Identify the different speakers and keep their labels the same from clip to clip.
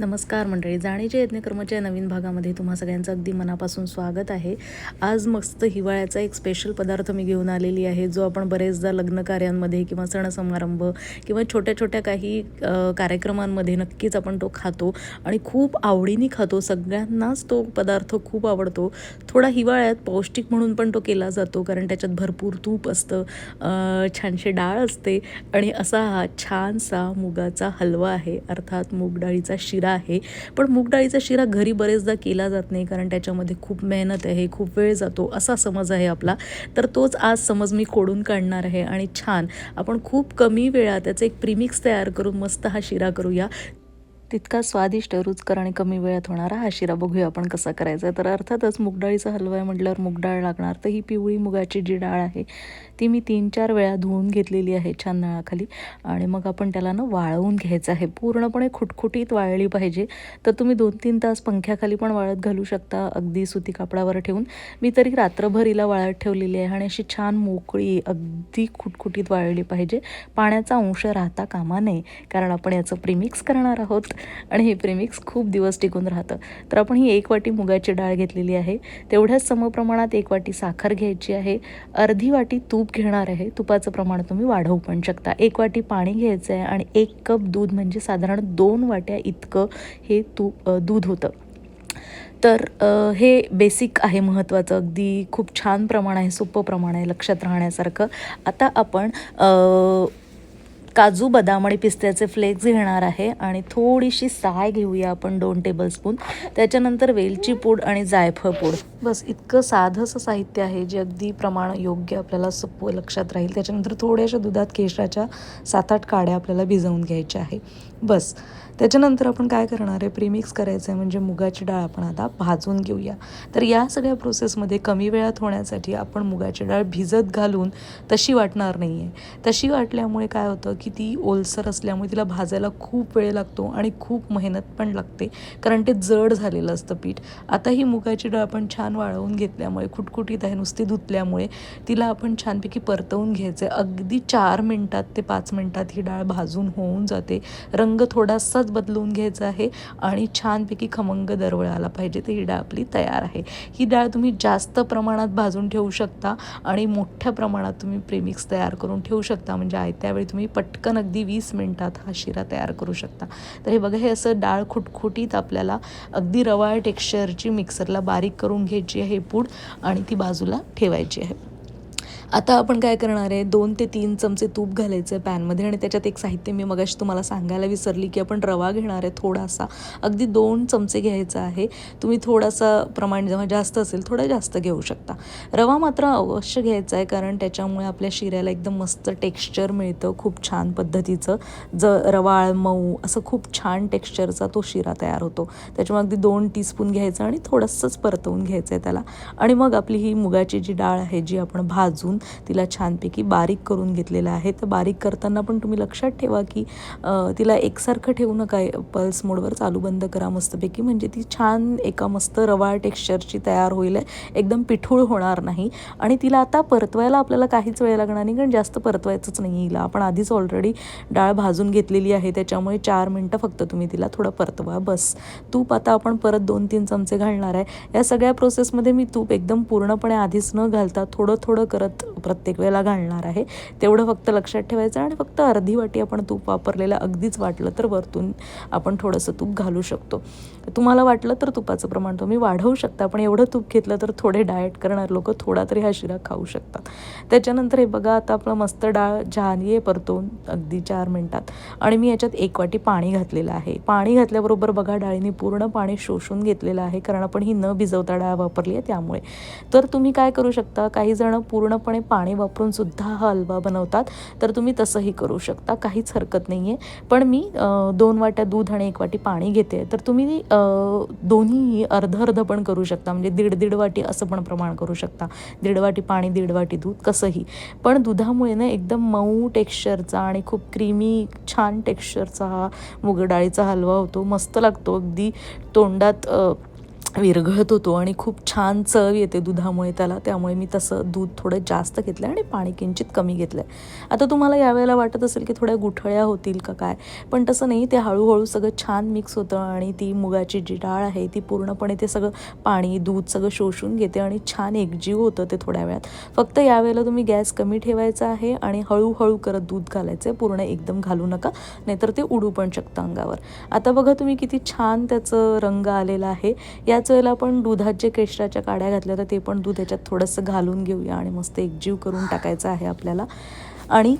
Speaker 1: नमस्कार मंडळी जाणीचे यज्ञकर्मच्या नवीन भागामध्ये तुम्हा सगळ्यांचं अगदी मनापासून स्वागत आहे. आज मस्त हिवाळ्याचा एक स्पेशल पदार्थ मी घेऊन आलेली आहे जो आपण बरेचदा लग्न कार्यांमध्ये किंवा सण समारंभ किंवा छोट्या छोट्या काही कार्यक्रमांमध्ये नक्कीच आपण तो खातो आणि खूप आवडीने खातो. सगळ्यांनाच तो पदार्थ खूप आवडतो. थोडा हिवाळ्यात पौष्टिक म्हणून पण तो केला जातो कारण त्याच्यात भरपूर तूप असतं छानशी डाळ असते आणि असा हा छानसा मुगाचा हलवा आहे अर्थात मूग डाळीचा शिरा आहे. पण मूग डाळीचा शिरा घरी बरेचदा केला जात नाही कारण त्याच्यामध्ये खूप मेहनत आहे खूप वेळ जातो असा समज आहे आपला. तर तोच आज समज मी खोडून काढणार आहे. आणि छान आपण खूप कमी वेळात त्याचं एक प्रीमिक्स तयार करून मस्त हा शिरा करूया. तितका स्वादिष्ट रुचकर आणि कमी वेळात होणारा हा शिरा बघूया आपण कसा करायचा. आहे तर अर्थातच मुगडाळीचा हलवा आहे म्हटल्यावर मुगडाळ लागणार. तर ही पिवळी मुगाची जी डाळ आहे ती मी तीन चार वेळा धुवून घेतलेली आहे छान नळाखाली. आणि मग आपण त्याला ना वाळवून घ्यायचं आहे. पूर्णपणे खुटखुटीत वाळली पाहिजे. तर तुम्ही दोन तीन तास पंख्याखाली पण वाळत घालू शकता. अगदी सुती कापडावर ठेवून. मी तरी रात्रभर हिला वाळत ठेवलेली आहे आणि अशी छान मोकळी अगदी खुटखुटीत वाळली पाहिजे. पाण्याचा अंश राहता कामा नये. कारण आपण याचं प्रीमिक्स करणार आहोत. आणि हे प्रेमिक्स खूप दिवस टिकून राहतं. तर आपण ही एक वाटी मुगाची डाळ घेतलेली आहे. तेवढ्याच समप्रमाणात एक वाटी साखर घ्यायची आहे. अर्धी वाटी तूप घेणार आहे. तुपाचं प्रमाण तुम्ही वाढवू पण शकता. एक वाटी पाणी घ्यायचं आहे आणि एक कप दूध म्हणजे साधारण दोन वाट्या इतकं हे तूप दूध होतं. तर हे बेसिक आहे महत्त्वाचं. अगदी खूप छान प्रमाण आहे सोपं प्रमाण आहे लक्षात राहण्यासारखं. आता आपण काजू बदाम आणि पिस्त्याचे फ्लेक्स घेणार आहे आणि थोडीशी साय घेऊया आपण दोन टेबलस्पून त्याच्यानंतर वेलची पूड आणि जायफळ पूड. बस इतकं साधंसं साहित्य आहे जे अगदी प्रमाण योग्य आपल्याला सोपं लक्षात राहील. त्याच्यानंतर थोड्याशा दुधात केशराच्या सात आठ काड्या आपल्याला भिजवून घ्यायच्या आहे. बस. त्याच्यानंतर आपण काय करणार आहे? प्रीमिक्स करायचं आहे म्हणजे मुगाची डाळ आपण आता भाजून घेऊया. तर या सगळ्या प्रोसेसमध्ये कमी वेळात होण्यासाठी आपण मुगाची डाळ भिजत घालून तशी वाटणार नाही आहे तशी वाटल्यामुळे काय होतं की ती ओलसर असल्यामुळे तिला भाजायला खूप वेळ लागतो आणि खूप मेहनत पण लागते. कारण ते जड झालेलं असतं पीठ. आता ही मुगाची डाळ आपण छान वाळवून घेतल्यामुळे खुटखुटीत आहे नुसती धुतल्यामुळे तिला आपण छानपैकी परतवून घ्यायचं आहे अगदी चार मिनटात ते पाच मिनटात ही डाळ भाजून होऊन जाते. रंग थोडासाच बदलून घ्यायचा आहे आणि छानपैकी खमंग दरवळ आला पाहिजे. तर ही डाळ आपली तयार आहे. ही डाळ तुम्ही जास्त प्रमाणात भाजून ठेवू शकता आणि मोठ्या प्रमाणात तुम्ही प्रेमिक्स तयार करून ठेवू शकता. म्हणजे आयत्या वेळी तुम्ही पटकन अगदी वीस मिनटात हा शिरा तयार करू शकता. तर हे बघा हे असं डाळ खुटखुटीत आपल्याला अगदी रवाळ टेक्स्चरची मिक्सरला बारीक करून घ्यायची आहे पूड आणि ती बाजूला ठेवायची आहे. आता आपण काय करणार आहे? दोन ते तीन चमचे तूप घालायचं आहे पॅनमध्ये आणि त्याच्यात एक साहित्य मी मगाशी तुम्हाला सांगायला विसरली की आपण रवा घेणार आहे थोडासा. अगदी दोन चमचे घ्यायचा आहे. तुम्ही थोडासा प्रमाण जेव्हा जास्त असेल थोडा जास्त घेऊ शकता. रवा मात्र अवश्य घ्यायचा आहे कारण त्याच्यामुळे आपल्या शिऱ्याला एकदम मस्त टेक्स्चर मिळतं खूप छान पद्धतीचं. ज रवाळ मऊ असं खूप छान टेक्स्चरचा तो शिरा तयार होतो. त्याच्यामुळे अगदी दोन टीस्पून घ्यायचं आणि थोडंसंच परतवून घ्यायचं आहे त्याला. आणि मग आपली ही मुगाची जी डाळ आहे जी आपण भाजून तिला छानपैकी बारीक करून घेतलेलं आहे. तर बारीक करताना पण तुम्ही लक्षात ठेवा की तिला एकसारखं ठेवू नका. पल्स मोडवर चालू बंद करा मस्तपैकी. म्हणजे ती छान एका मस्त रवाळ टेक्स्चरची तयार होईल. एकदम पिठूळ होणार नाही. आणि तिला आता परतवायला आपल्याला काहीच वेळ लागणार नाही. कारण जास्त परतवायचंच नाही हिला. आपण आधीच ऑलरेडी डाळ भाजून घेतलेली आहे. त्याच्यामुळे चार मिनटं फक्त तुम्ही तिला थोडं परतवा. बस. तूप आता आपण परत दोन तीन चमचे घालणार आहे. या सगळ्या प्रोसेसमध्ये मी तूप एकदम पूर्णपणे आधीच न घालता थोडं थोडं करत प्रत्येक वेळेला घालणार आहे. तेवढं फक्त लक्षात ठेवायचं आणि फक्त अर्धी वाटी आपण तूप वापरलेलं अगदीच वाटलं तर वरतून आपण थोडंसं तूप घालू शकतो. तुम्हाला वाटलं तर तुपाचं प्रमाण तुम्ही वाढवू शकता पण एवढं तूप घेतलं तर थोडे डाएट करणार लोक थोडा तरी हा शिरा खाऊ शकतात. त्याच्यानंतर हे बघा आता आपलं मस्त डाळ झाली आहे परतून अगदी चार मिनटात. आणि मी याच्यात एक वाटी पाणी घातलेलं आहे. पाणी घातल्याबरोबर बघा डाळीने पूर्ण पाणी शोषून घेतलेलं आहे कारण आपण ही न भिजवता डाळ वापरली आहे त्यामुळे. तर तुम्ही काय करू शकता काही जण पूर्णपणे पाणी वापरून सुद्धा हा हलवा बनवतात तर तुम्ही तसंही करू शकता काहीच हरकत नाही आहे पण मी दोन वाट्या दूध आणि एक वाटी पाणी घेते तर तुम्ही दोन्ही अर्ध अर्ध पण करू शकता म्हणजे दीड दीड वाटी असं पण प्रमाण करू शकता. दीड वाटी पाणी दीड वाटी दूध कसंही. पण दुधामुळे ना एकदम मऊ टेक्स्चरचा आणि खूप क्रीमी छान टेक्स्चरचा हा मुग डाळीचा हलवा होतो मस्त लागतो. अगदी तोंडात विरघळत होतो आणि खूप छान चव येते दुधामुळे त्याला. त्यामुळे मी तसं दूध थोडं जास्त घेतलं आणि पाणी किंचित कमी घेतलं आहे आता तुम्हाला यावेळेला वाटत असेल की थोड्या गुठळ्या होतील का काय? पण तसं नाही ते हळूहळू सगळं छान मिक्स होतं आणि ती मुगाची जी डाळ आहे ती पूर्णपणे ते सगळं पाणी दूध सगळं शोषून घेते आणि छान एकजीव होतं ते थोड्या वेळात. फक्त यावेळेला तुम्ही गॅस कमी ठेवायचा आहे आणि हळूहळू करत दूध घालायचं आहे पूर्ण एकदम घालू नका नाहीतर ते उडू पण शकतं अंगावर. आता बघा तुम्ही किती छान त्याचं रंग आलेला आहे. त्याच वेळेला आपण दुधात जे केशराच्या काड्या घातल्या तर ते पण दूध याच्यात थोडंसं घालून घेऊया आणि मस्त एकजीव करून टाकायचं आहे आपल्याला. आणि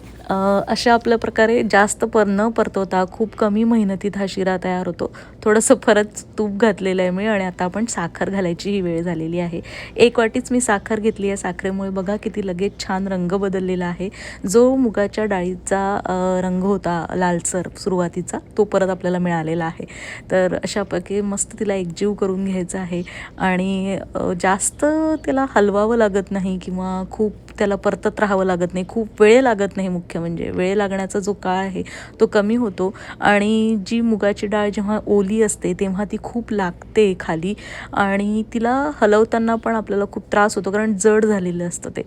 Speaker 1: अशा आपल्या प्रकारे जास्त पर न परतवता खूप कमी मेहनतीत हा शिरा तयार होतो. थोडंसं परत तूप घातलेलं आहे मी आणि आता आपण साखर घालायची ही वेळ झालेली आहे. एक वाटीच मी साखर घेतली आहे. साखरेमुळे बघा किती लगेच छान रंग बदललेला आहे. जो मुगाच्या डाळीचा रंग होता लालसर सुरुवातीचा तो परत आपल्याला मिळालेला आहे. तर अशापैकी मस्त तिला एकजीव करून घ्यायचा आहे आणि जास्त त्याला हलवावं लागत नाही किंवा खूप त्याला परतत राहावं लागत नाही. खूप वेळ लागत लागत नाही मुख्य म्हणजे. वेळ लागण्याचा जो काळ आहे तो कमी होतो. आणि जी मुगाची डाळ जेव्हा ओली असते तेव्हा ती खूप लागते खाली. आणि तिला हलवताना पण आपल्याला खूप त्रास होतो कारण जड झालेलं असतं ते.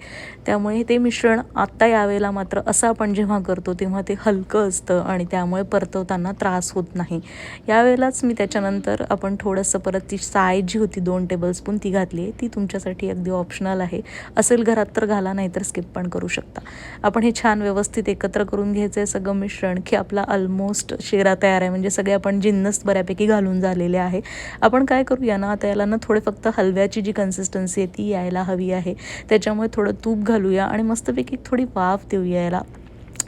Speaker 1: त्यामुळे ते मिश्रण आत्ता यावेळेला मात्र असं आपण जेव्हा करतो तेव्हा ते हलकं असतं आणि त्यामुळे परतवताना त्रास होत नाही. यावेळेलाच मी त्याच्यानंतर आपण थोडंसं परत ती साय जी होती दोन टेबलस्पून ती घातली आहे. ती तुमच्यासाठी अगदी ऑप्शनल आहे. असेल घरात तर घाला नाही तर स्किप पण करू शकता. आपण हे छान व्यवस्थित एकत्र करून घ्यायचं आहे सगळं मिश्रण की आपला ऑलमोस्ट शेरा तयार आहे. म्हणजे सगळे आपण जिन्नस बऱ्यापैकी घालून झालेले आहे. आपण काय करूया ना आता याला ना थोडे फक्त हलव्याची जी कन्सिस्टन्सी आहे ती यायला हवी आहे. त्याच्यामुळे थोडं तूप घालूया आणि मस्तपैकी थोडी वाफ देऊया याला.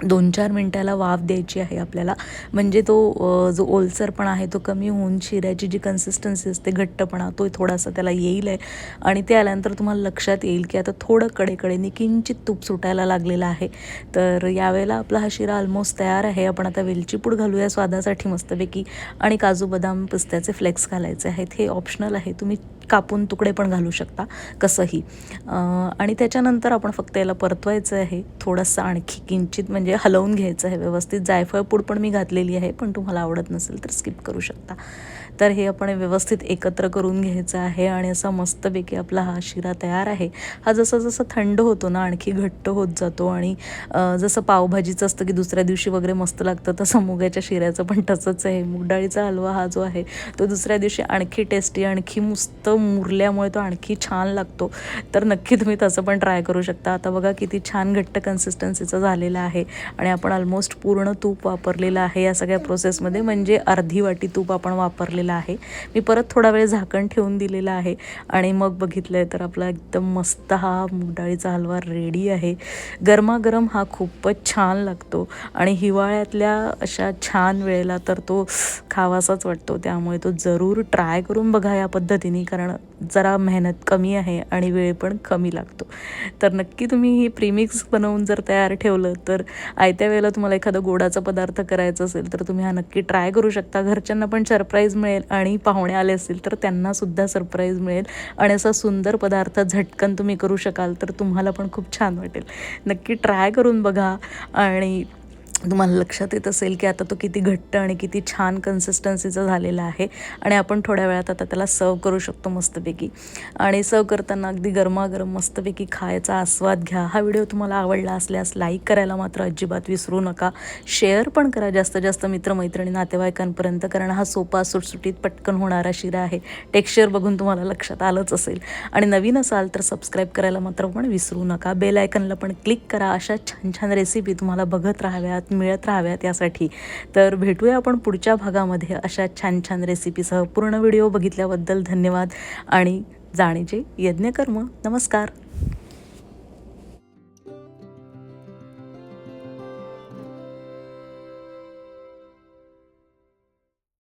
Speaker 1: दोन चार मिनटाला वाफ द्यायची आहे आपल्याला. म्हणजे तो जो ओलसरपणा आहे तो कमी होऊन शिऱ्याची जी कन्सिस्टन्सी असते घट्टपणा तो थोडासा त्याला येईल आहे. आणि ते आल्यानंतर तुम्हाला लक्षात येईल की आता थोडं कडेकडेने किंचित तूप सुटायला लागलेलं आहे. तर यावेळेला आपला हा शिरा ऑलमोस्ट तयार आहे. आपण आता वेलची पूड घालूया स्वादासाठी मस्तपैकी. आणि काजू बदाम पिस्त्याचे फ्लेक्स घालायचे आहेत. हे ऑप्शनल आहे. तुम्ही कापून तुकडे पण घालू शकता कसंही. आणि त्याच्यानंतर आपण फक्त याला परतवायचं आहे थोडंसं आणखी किंचित म्हणजे हलवून घ्यायचं आहे व्यवस्थित. जायफळ पूड पण मी घातलेली आहे पण तुम्हाला आवडत नसेल तर स्किप करू शकता. तर हे आपण व्यवस्थित एकत्र करून घ्यायचं आहे आणि असा मस्तपैकी आपला हा शिरा तयार आहे. हा जसं जसं थंड होतो ना आणखी घट्ट होत जातो आणि जसं पावभाजीचं असतं की दुसऱ्या दिवशी वगैरे मस्त लागतं तसं मुगाच्या शिऱ्याचं पण तसंच आहे. मुगडाळीचा हलवा हा जो आहे तो दुसऱ्या दिवशी आणखी टेस्टी आणखी मस्त मुरल्यामुळे तो आणखी छान लागतो. तर नक्की तुम्ही तसं पण ट्राय करू शकता. आता बघा किती छान घट्ट कन्सिस्टन्सीचं झालेलं आहे. आणि आपण ऑलमोस्ट पूर्ण तूप वापरलेलं आहे या सगळ्या प्रोसेसमध्ये म्हणजे अर्धी वाटी तूप आपण वापरलेलं आहे. मी परत थोडा वेळ झाकण ठेवून दिलेलं आहे. आणि मग बघितलं आहे तर आपला एकदम मस्त हा मुगडाळीचा हलवा रेडी आहे. गरमागरम हा खूपच छान लागतो. आणि हिवाळ्यातल्या अशा छान वेळेला तर तो खावासाच वाटतो. त्यामुळे तो जरूर ट्राय करून बघा या पद्धतीने. कारण जरा मेहनत कमी आहे आणि वेळ पण कमी लागतो. तर नक्की तुम्ही ही प्रीमिक्स बनवून जर तयार ठेवलं तर आयत्या वेळेला तुम्हाला एखादा गोडाचा पदार्थ करायचा असेल तर तुम्ही हा नक्की ट्राय करू शकता. घरच्यांना पण सरप्राईज मिळेल आणि पाहुणे आले असतील तर त्यांनासुद्धा सरप्राईज मिळेल. आणि असा सुंदर पदार्थ झटकन तुम्ही करू शकाल तर तुम्हाला पण खूप छान वाटेल. नक्की ट्राय करून बघा आणि तुम्हाला लक्षात येत असेल की आता तो किती घट्ट आणि किती छान कन्सिस्टन्सीचा झालेला आहे आणि आपण थोड्या वेळात आता त्याला सर्व करू शकतो मस्तपैकी. आणि सर्व करताना अगदी गरमागरम मस्तपैकी खायचा आस्वाद घ्या. हा व्हिडिओ तुम्हाला आवडला असल्यास लाईक करायला मात्र अजिबात विसरू नका. शेअर पण करा जास्त जास्त मित्रमैत्रिणी नातेवाईकांपर्यंत कारण हा सोपा सुटसुटीत पटकन होणारा शिरा आहे. टेक्स्चर बघून तुम्हाला लक्षात आलंच असेल. आणि नवीन असाल तर सबस्क्राईब करायला मात्र पण विसरू नका. बेल आयकनला पण क्लिक करा. अशा छान छान रेसिपी तुम्हाला बघत राहाव्यात. मिळत राहाव्यात यासाठी. तर भेटूया आपण पुढच्या भागामध्ये अशा छान छान रेसिपीसह. पूर्ण व्हिडिओ बघितल्याबद्दल धन्यवाद आणि जाणीचे यज्ञकर्म. नमस्कार.